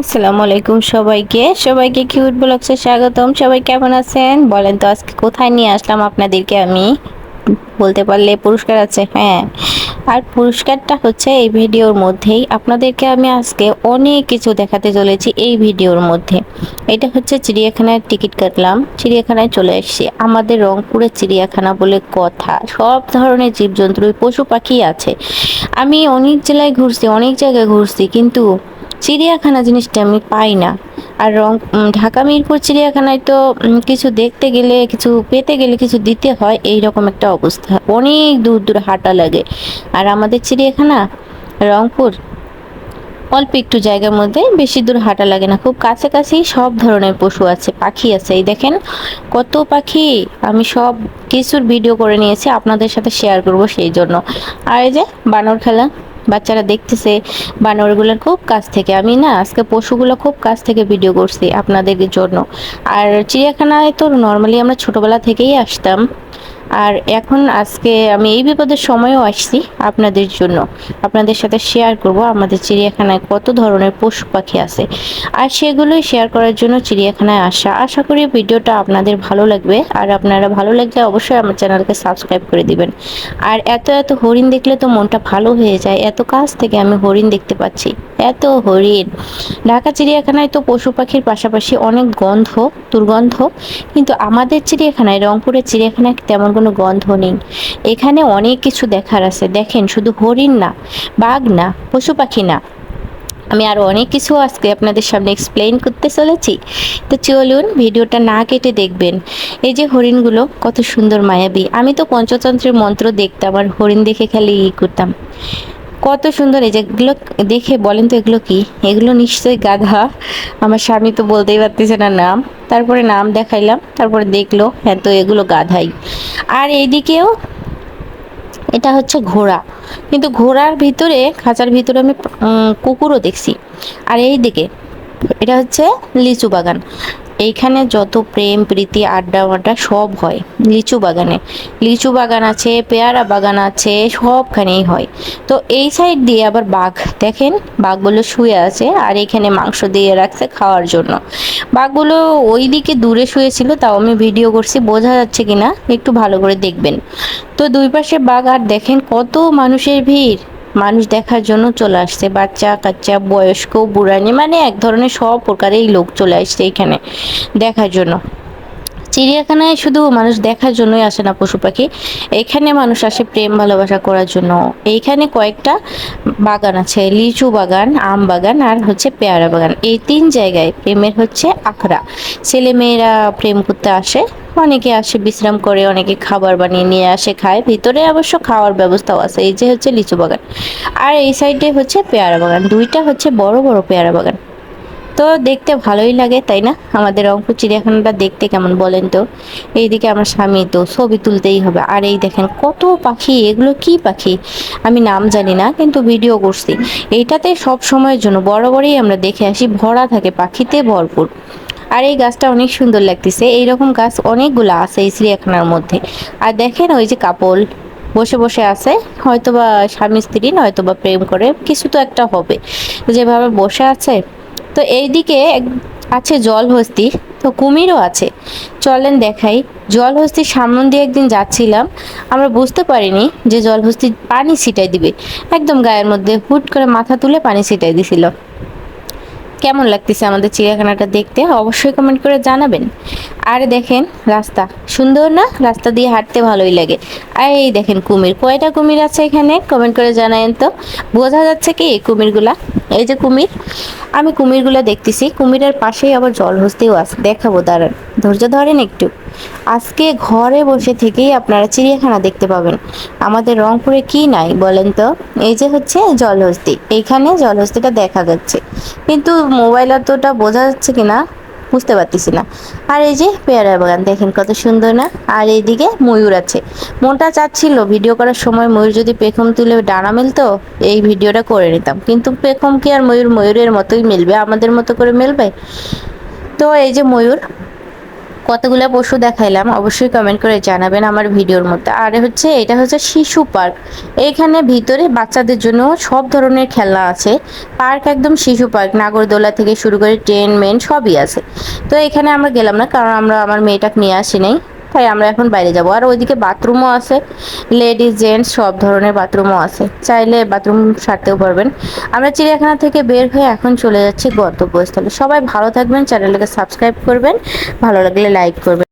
আসসালামু আলাইকুম সবাইকে। সবাইকে কিউট ব্লগসে স্বাগতম। সবাই কেমন আছেন? বলেন তো আজকে কোথায় নিয়ে আসলাম আপনাদেরকে আমি? বলতে পারলে পুরস্কার আছে হ্যাঁ। আর পুরস্কারটা হচ্ছে এই ভিডিওর মধ্যেই আপনাদেরকে আমি আজকে অনেক কিছু দেখাতে চলেছি এই ভিডিওর মধ্যে। এটা হচ্ছে চিড়িয়াখানার টিকিট কাটলাম। চিড়িয়াখানায় চলে এসেছি। আমাদের রংপুরের চিড়িয়াখানা বলে কথা। সব ধরনের জীবজন্তু পশু পাখি আছে। আমি অনেক জেলায় ঘুরছি, অনেক জায়গায় ঘুরছি, কিন্তু চিড়িয়াখানা জিনিসটা আমি পাই না। আর রং ঢাকা, মিরপুর চিড়িয়াখানায় তো কিছু দেখতে গেলে, কিছু পেতে গেলে কিছু দিতে হয় এই রকম একটা অবস্থা। অনেক দূর দূর হাঁটা লাগে। আর আমাদের চিড়িয়াখানা, রংপুর, অল্প একটু জায়গার মধ্যে বেশি দূর হাঁটা লাগে না। খুব কাছাকাছি সব ধরনের পশু আছে, পাখি আছে। এই দেখেন কত পাখি, আমি সব কিছুর ভিডিও করে নিয়েছি, আপনাদের সাথে শেয়ার করব সেই জন্য। আর এই যে বানর খেলা বাচ্চারা দেখতেছে বানরগুলোর খুব কাছ থেকে। আমি না আজকে পশুগুলো খুব কাছ থেকে ভিডিও করছি আপনাদের জন্য। আর চিড়িয়াখানায় তো নর্মালি আমরা ছোটবেলা থেকেই আসতাম। আর এখন আজকে আমি এই বিপদের সময়ও আসছি আপনাদের জন্য। আপনাদের সাথে শেয়ার করব আমাদের চিড়িয়াখানায় কত ধরনের পশু পাখি আছে। আর সেগুলোই শেয়ার করার জন্য চিড়িয়াখানায় আসা। আশা করি ভিডিওটা আপনাদের ভালো লাগবে। আর আপনারা ভালো লাগলে অবশ্যই আমার চ্যানেলকে সাবস্ক্রাইব করে দিবেন। আর এত এত হরিণ দেখলে তো মনটা ভালো হয়ে যায়। এত কাছ থেকে আমি হরিণ দেখতে পাচ্ছি। এত হরিণ। ঢাকা চিড়িয়াখানায় তো পশু পাখির পাশাপাশি অনেক গন্ধ, দুর্গন্ধ। কিন্তু আমাদের চিড়িয়াখানায়, রংপুরের চিড়িয়াখানায় তেমন কোনো গন্ধ নেই। এখানে অনেক কিছু দেখার আছে। দেখেন, শুধু হরিণ না, বাঘ না, পশু পাখি না। আমি আরও অনেক কিছু আজকে আপনাদের সামনে এক্সপ্লেন করতে চলেছি। তো চলুন ভিডিওটা না কেটে দেখবেন। এই যে হরিণগুলো, কত সুন্দর মায়াবী। আমি তো পঞ্চতন্ত্রের মন্ত্র দেখতাম আর হরিণ দেখে খালি ই করতাম। কত সুন্দর এই যেগুলো দেখে বলেন তো এগুলো কি? এগুলো নিশ্চয়ই গাধা। আমার স্বামী তো বলতেই পারতেছে না নাম। তারপরে নাম দেখাইলাম, তারপরে দেখল হ্যাঁ তো এগুলো গাধাই। আর এইদিকেও এটা হচ্ছে ঘোড়া। কিন্তু ঘোড়ার ভিতরে, খাঁচার ভিতরে আমি কুকুরও দেখছি। আর এই দিকে এটা হচ্ছে লিচু বাগান। এইখানে যত প্রেম, প্রীতি আড্ডা আড্ডা সব হয়, লিচু বাগানে। লিচু বাগান আছে, পেয়ারা বাগান আছে, সবখানেই হয়। তো এই সাইড দিয়ে আবার বাঘ, দেখেন? বাঘগুলো শুয়ে আছে আর এখানে মাংস দিয়ে রাখছে খাওয়ার জন্য। বাঘগুলো ওই দিকে দূরে শুয়েছিল, তাও আমি ভিডিও করছি, বোঝা যাচ্ছে কিনা? একটু ভালো করে দেখবেন। তো দুই পাশে বাঘ, আর দেখেন কত মানুষের ভিড়। মানুষ দেখার জন্য চলে আসছে। বাচ্চা, কাচ্চা, বয়স্ক বুড়ানি মানে এক ধরনের সব প্রকারেই লোক চলে আসছে এখানে দেখার জন্য। চিড়িয়াখানায় শুধু মানুষ দেখার জন্যই আসে না পশু পাখি, এখানে মানুষ আসে প্রেম, ভালোবাসা করার জন্য। এইখানে কয়েকটা বাগান আছে, লিচু বাগান, আম বাগান আর হচ্ছে পেয়ারা বাগান। এই তিন জায়গায় প্রেমের হচ্ছে আখড়া। ছেলে মেয়েরা প্রেম করতে আসে, অনেকে আসে বিশ্রাম করে, অনেকে খাবার বানিয়ে নিয়ে আসে, খায়। ভিতরে অবশ্য খাওয়ার ব্যবস্থাও আছে, এই যে হচ্ছে লিচু বাগান। আর এই সাইডে হচ্ছে পেয়ারা বাগান। দুইটা হচ্ছে বড় বড় পেয়ারা বাগান। তো দেখতে ভালোই লাগে, তাই না? আমাদের রংপুর চিড়িয়াখানাটা দেখতে কেমন বলেন তো? এইদিকে আমার স্বামী তো ছবি তুলতেই হবে। আর এই দেখেন কত পাখি, এগুলো কি পাখি? আমি নাম জানি না, কিন্তু ভিডিও করছি। এইটাতে সব সময়ের জন্য বরাবরই আমরা দেখে আসি, ভরা থাকে, পাখিতে ভরপুর। আর এই গাছটা অনেক সুন্দর লাগতেছে। এইরকম গাছ অনেকগুলো আছে এই চিড়িয়াখানার মধ্যে। আর দেখেন ওই যে কাপল বসে বসে আছে, হয়তোবা স্বামী স্ত্রী নয়তো বা প্রেম করে, কিছু তো একটা হবে। যেভাবে বসে আছে তো এইদিকে আছে জলহস্তি, তো কুমিরও আছে। চলেন দেখাই, জলহস্তির সামনে দিয়ে একদিন যাচ্ছিলাম। আমরা বুঝতে পারিনি যে জল জলহস্তি পানি ছিটাই দিবে। একদম গায়ের মধ্যে হুট করে মাথা তুলে পানি ছিটাই দিছিল। কেমন লাগতেছে আমাদের চিড়িয়াখানাটা দেখতে? অবশ্যই কমেন্ট করে জানাবেন। আর দেখেন রাস্তা। সুন্দর না? রাস্তা দিয়ে হাঁটতে ভালোই লাগে। আর এই দেখেন কুমির। কয়টা কুমির আছে এখানে? কমেন্ট করে জানায়েন তো। বোঝা যাচ্ছে কি কুমিরগুলা? এই যে কুমির। আমি কুমিরগুলা দেখতেছি। কুমিরের পাশেই আবার জলহস্তিও আছে। দেখাবো, দাঁড়ান। ধৈর্য ধরেন একটু। আজকে ঘরে বসে থেকেই আপনারা চিড়িয়াখানা দেখতে পাবেন। আমাদের রংপুরে কি নাই বলেন তো? এই যে হচ্ছে জলহস্তি। এইখানে জলহস্তিটা দেখা যাচ্ছে। কিন্তু মোবাইল অতটা বোঝা যাচ্ছে কিনা? বুঝতে পারতেছি না। আর এই যে পেয়ারা বাগান, দেখেন কত সুন্দর না? আর এইদিকে ময়ূর আছে। মনটা চাচ্ছিল ভিডিও করার সময় ময়ূর যদি পেখম তুলে ডানা মিলতো, এই ভিডিওটা করে নিতাম। কিন্তু পেখম কি আর ময়ূর ময়ূরের মতোই মিলবে, আমাদের মতো করে মিলবে? তো এই যে ময়ূর কতগুলো পশু দেখাইলাম, অবশ্যই কমেন্ট করে জানাবেন আমার ভিডিওর মধ্যে। আর হচ্ছে, এটা হচ্ছে শিশু পার্ক। এইখানে ভিতরে বাচ্চাদের জন্য সব ধরনের খেলনা আছে। পার্ক একদম শিশু পার্ক, নাগরদোলা থেকে শুরু করে ট্রেন, মেন সবই আছে। তো এখানে আমরা গেলাম না, কারণ আমরা, আমার মেয়েটাকে নিয়ে আসি নাই। তাই আমরা এখন বাইরে যাব। আর ওইদিকে বাথরুমও আছে, লেডিস, জেন্টস, সব ধরনের বাথরুমও আছে। চাইলে বাথরুম সারতেও পারবেন। আমরা চিড়িয়াখানা থেকে বের হয়ে এখন চলে যাচ্ছি গন্তব্যস্থলে। সবাই ভালো থাকবেন, চ্যানেলটাকে সাবস্ক্রাইব করবেন, ভালো লাগলে লাইক করবেন।